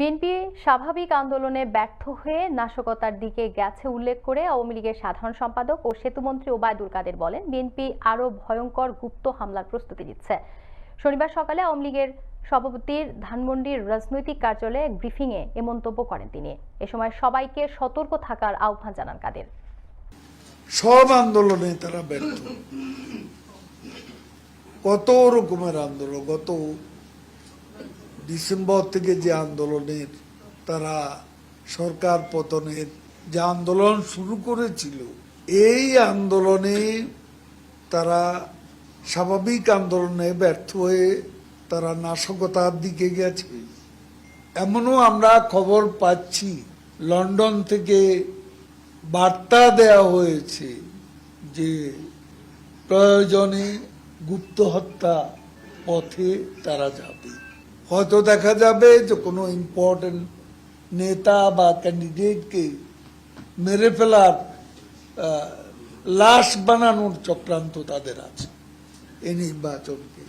BNP স্বাভাবিক আন্দোলনে ব্যর্থ হয়ে নাশকতার দিকে গেছে উল্লেখ করে আওয়ামী লীগের সাধারণ সম্পাদক ও সেতুমন্ত্রী ওবায়দুল কাদের বলেন, বিএনপি আরও ভয়ঙ্কর গুপ্ত হামলার প্রস্তুতি নিচ্ছে। শনিবার সকালে আওয়ামী লীগের সভাপতির ধানমন্ডির রাজনৈতিক কার্যালয়ে ব্রিফিংয়ে এ মন্তব্য করেন তিনি। এ সময় সবাইকে সতর্ক থাকার আহ্বান জানান কাদের। সব আন্দোলনে তারা ব্যর্থ। কত রকমের আন্দোলন গত ডিসেম্বর থেকে যে আন্দোলনের, তারা সরকার পতনের যে আন্দোলন শুরু করেছিল, এই আন্দোলনে তারা স্বাভাবিক আন্দোলনে ব্যর্থ হয়ে তারা নাশকতার দিকে গেছে। এমনও আমরা খবর পাচ্ছি, লন্ডন থেকে বার্তা দেয়া হয়েছে যে প্রয়োজনে গুপ্ত হত্যা পথে তারা যাবে। হয়তো দেখা যাবে যে কোনো ইম্পর্টেন্ট নেতা বা ক্যান্ডিডেটকে মেরে ফেলার লাশ বানানোর চক্রান্ত তাদের আছে। এই নির্বাচনকে।